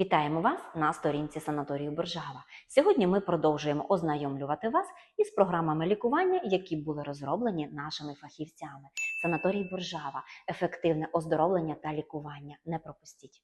Вітаємо вас на сторінці санаторію Боржава. Сьогодні ми продовжуємо ознайомлювати вас із програмами лікування, які були розроблені нашими фахівцями. Санаторій Боржава ефективне оздоровлення та лікування. Не пропустіть.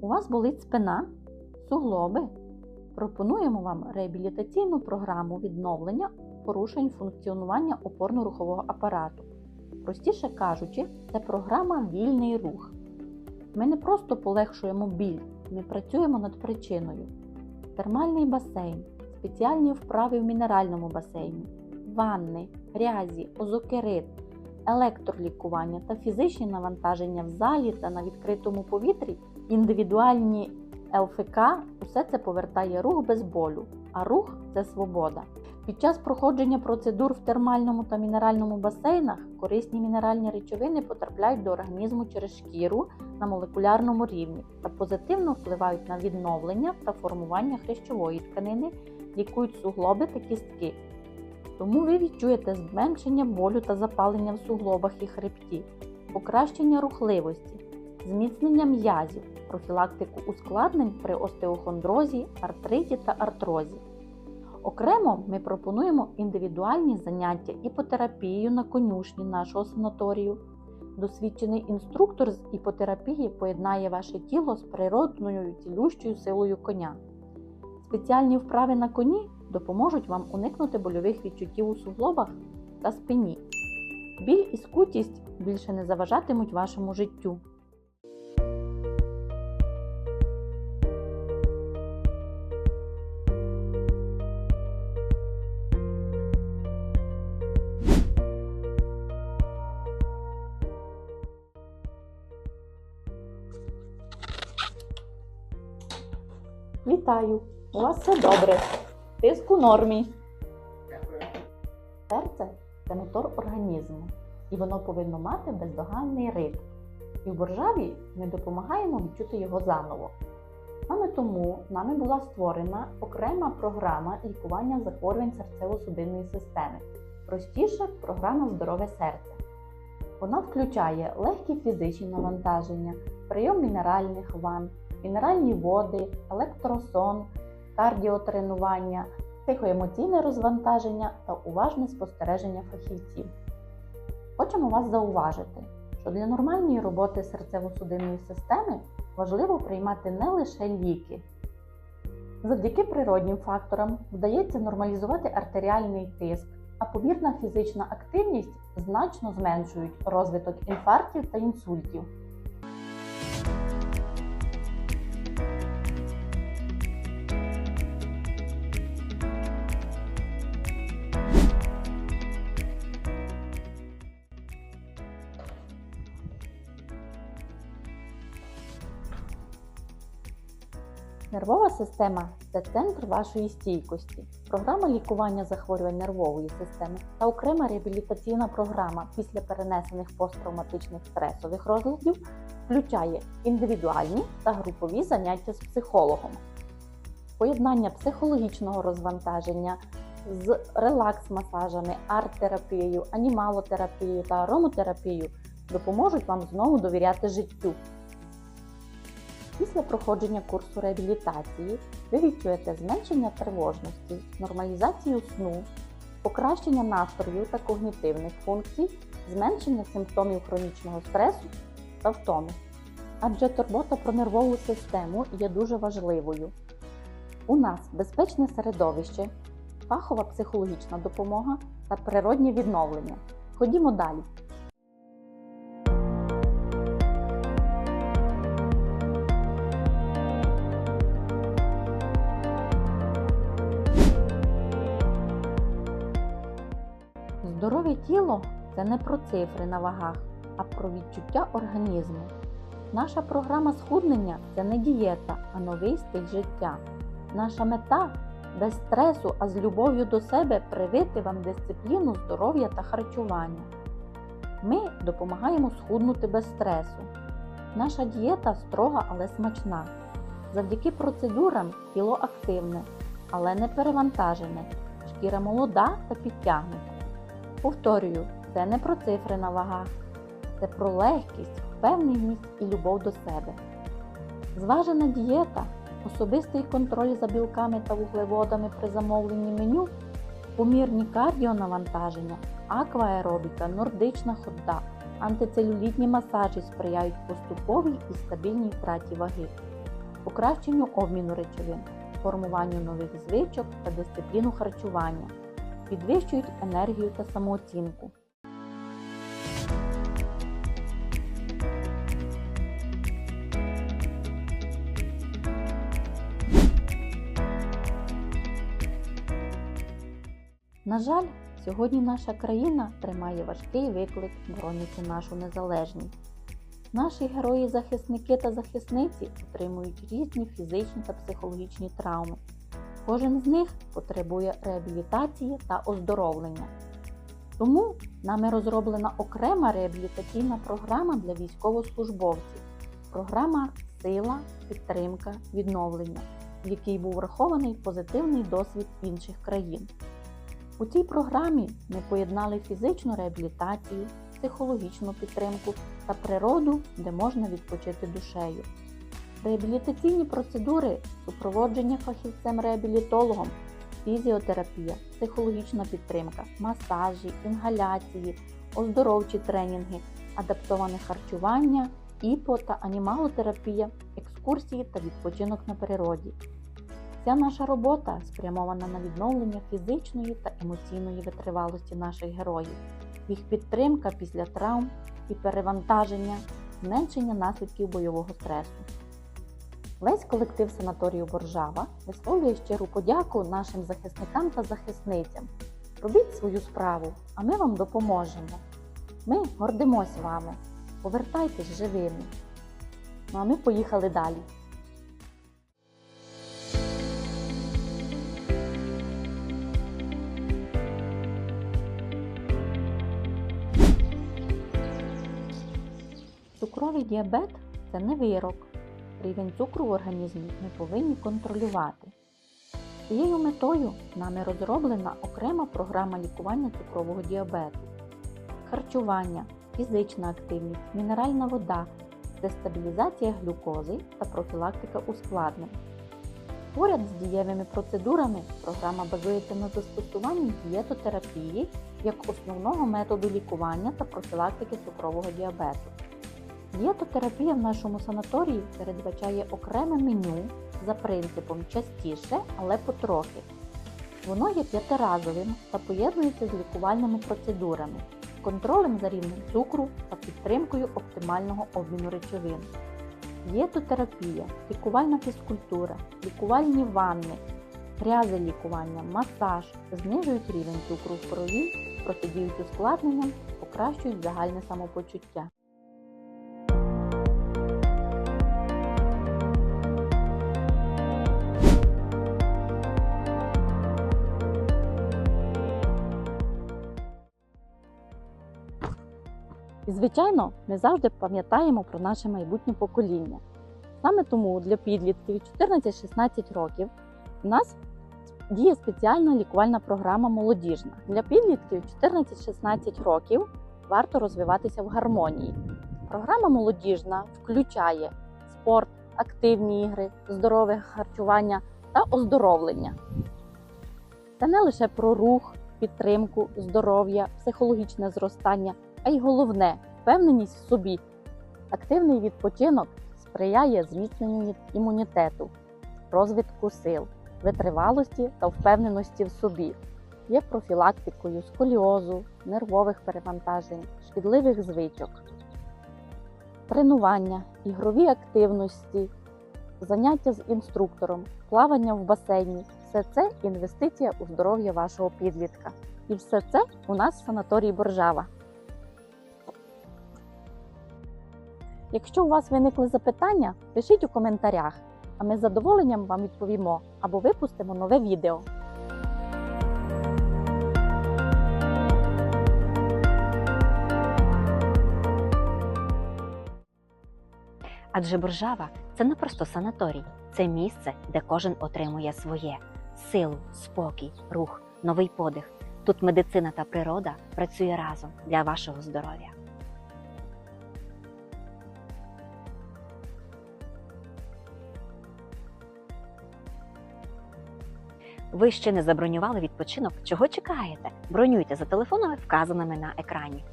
У вас болить спина, суглоби. Пропонуємо вам реабілітаційну програму відновлення порушень функціонування опорно-рухового апарату. Простіше кажучи, це програма Вільний рух. Ми не просто полегшуємо біль, ми працюємо над причиною. Термальний басейн, спеціальні вправи в мінеральному басейні, ванни, грязі, озокерит, електролікування та фізичні навантаження в залі та на відкритому повітрі, індивідуальні ЛФК усе це повертає рух без болю, а рух це свобода. Під час проходження процедур в термальному та мінеральному басейнах корисні мінеральні речовини потрапляють до організму через шкіру на молекулярному рівні та позитивно впливають на відновлення та формування хрящової тканини, лікують суглоби та кістки. Тому ви відчуєте зменшення болю та запалення в суглобах і хребті, покращення рухливості, зміцнення м'язів, профілактику ускладнень при остеохондрозі, артриті та артрозі. Окремо ми пропонуємо індивідуальні заняття іпотерапією на конюшні нашого санаторію. Досвідчений інструктор з іпотерапії поєднає ваше тіло з природною цілющою силою коня. Спеціальні вправи на коні допоможуть вам уникнути больових відчуттів у суглобах та спині. Біль і скутість більше не заважатимуть вашому життю. Вітаю! У вас все добре. Тиск у нормі. Серце це мотор організму, і воно повинно мати бездоганний ритм. І в боржаві ми допомагаємо відчути його заново. Саме тому нами була створена окрема програма лікування захворювань серцево-судинної системи. Простіше програма Здорове серце. Вона включає легкі фізичні навантаження, прийом мінеральних ванн, мінеральні води, електросон, кардіотренування, психоемоційне розвантаження та уважне спостереження фахівців. Хочемо вас зауважити, що для нормальної роботи серцево-судинної системи важливо приймати не лише ліки. Завдяки природнім факторам вдається нормалізувати артеріальний тиск, а помірна фізична активність значно зменшують розвиток інфарктів та інсультів. Нервова система це центр вашої стійкості. Програма лікування захворювань нервової системи та окрема реабілітаційна програма після перенесених посттравматичних стресових розладів включає індивідуальні та групові заняття з психологом, поєднання психологічного розвантаження з релакс-масажами, арт-терапією, анімалотерапією та аромотерапією допоможуть вам знову довіряти життю. Після проходження курсу реабілітації ви відчуєте зменшення тривожності, нормалізацію сну, покращення настрою та когнітивних функцій, зменшення симптомів хронічного стресу та втоми. Адже турбота про нервову систему є дуже важливою. У нас безпечне середовище, фахова психологічна допомога та природнє відновлення. Ходімо далі. Тіло це не про цифри на вагах, а про відчуття організму. Наша програма схуднення це не дієта, а новий стиль життя. Наша мета без стресу, а з любов'ю до себе привити вам дисципліну здоров'я та харчування. Ми допомагаємо схуднути без стресу. Наша дієта строга, але смачна. Завдяки процедурам тіло активне, але не перевантажене, шкіра молода та підтягнута. Повторюю, це не про цифри на вагах, це про легкість, впевненість і любов до себе. Зважена дієта, особистий контроль за білками та вуглеводами при замовленні меню, помірні кардіонавантаження, акваеробіка, нордична ходда, антицелюлітні масажі сприяють поступовій і стабільній втраті ваги, покращенню обміну речовин, формуванню нових звичок та дисципліну харчування, підвищують енергію та самооцінку. На жаль, сьогодні наша країна тримає важкий виклик, боронячи нашу незалежність. Наші герої-захисники та захисниці отримують різні фізичні та психологічні травми. Кожен з них потребує реабілітації та оздоровлення. Тому нами розроблена окрема реабілітаційна програма для військовослужбовців. Програма Сила, підтримка, відновлення, в якій був врахований позитивний досвід інших країн. У цій програмі ми поєднали фізичну реабілітацію, психологічну підтримку та природу, де можна відпочити душею. Реабілітаційні процедури, супроводження фахівцем-реабілітологом, фізіотерапія, психологічна підтримка, масажі, інгаляції, оздоровчі тренінги, адаптоване харчування, іпо та анімалотерапія, екскурсії та відпочинок на природі. Вся наша робота спрямована на відновлення фізичної та емоційної витривалості наших героїв, їх підтримка після травм і перевантаження, зменшення наслідків бойового стресу. Весь колектив санаторію Боржава висловлює щиру подяку нашим захисникам та захисницям. Робіть свою справу, а ми вам допоможемо. Ми гордимось вами. Повертайтесь живими. Ну а ми поїхали далі. Цукровий діабет це не вирок. Рівень цукру в організмі ми повинні контролювати. Цією метою нами розроблена окрема програма лікування цукрового діабету. Харчування, фізична активність, мінеральна вода, дестабілізація глюкози та профілактика ускладнень. Поряд з дієвими процедурами програма базується на застосуванні дієтотерапії як основного методу лікування та профілактики цукрового діабету. Дієтотерапія в нашому санаторії передбачає окреме меню за принципом частіше, але потрохи. Воно є п'ятиразовим та поєднується з лікувальними процедурами, контролем за рівнем цукру та підтримкою оптимального обміну речовин. Дієтотерапія, лікувальна фізкультура, лікувальні ванни, грязи лікування, масаж знижують рівень цукру в крові, протидіють ускладненням, покращують загальне самопочуття. І, звичайно, ми завжди пам'ятаємо про наше майбутнє покоління. Саме тому для підлітків 14-16 років у нас діє спеціальна лікувальна програма молодіжна. Для підлітків 14-16 років варто розвиватися в гармонії. Програма молодіжна включає спорт, активні ігри, здорове харчування та оздоровлення. Це не лише про рух, підтримку, здоров'я, психологічне зростання, а й головне впевненість в собі. Активний відпочинок сприяє зміцненню імунітету, розвитку сил, витривалості та впевненості в собі. Є профілактикою сколіозу, нервових перевантажень, шкідливих звичок, тренування, ігрові активності, заняття з інструктором, плавання в басейні все це інвестиція у здоров'я вашого підлітка. І все це у нас в санаторії Боржава. Якщо у вас виникли запитання, пишіть у коментарях, а ми з задоволенням вам відповімо або випустимо нове відео. Адже Боржава це не просто санаторій, це місце, де кожен отримує своє силу, спокій, рух, новий подих. Тут медицина та природа працює разом для вашого здоров'я. Ви ще не забронювали відпочинок? Чого чекаєте? Бронюйте за телефонами, вказаними на екрані.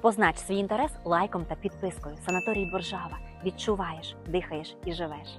Познач свій інтерес лайком та підпискою. Санаторій Боржава. Відчуваєш, дихаєш і живеш.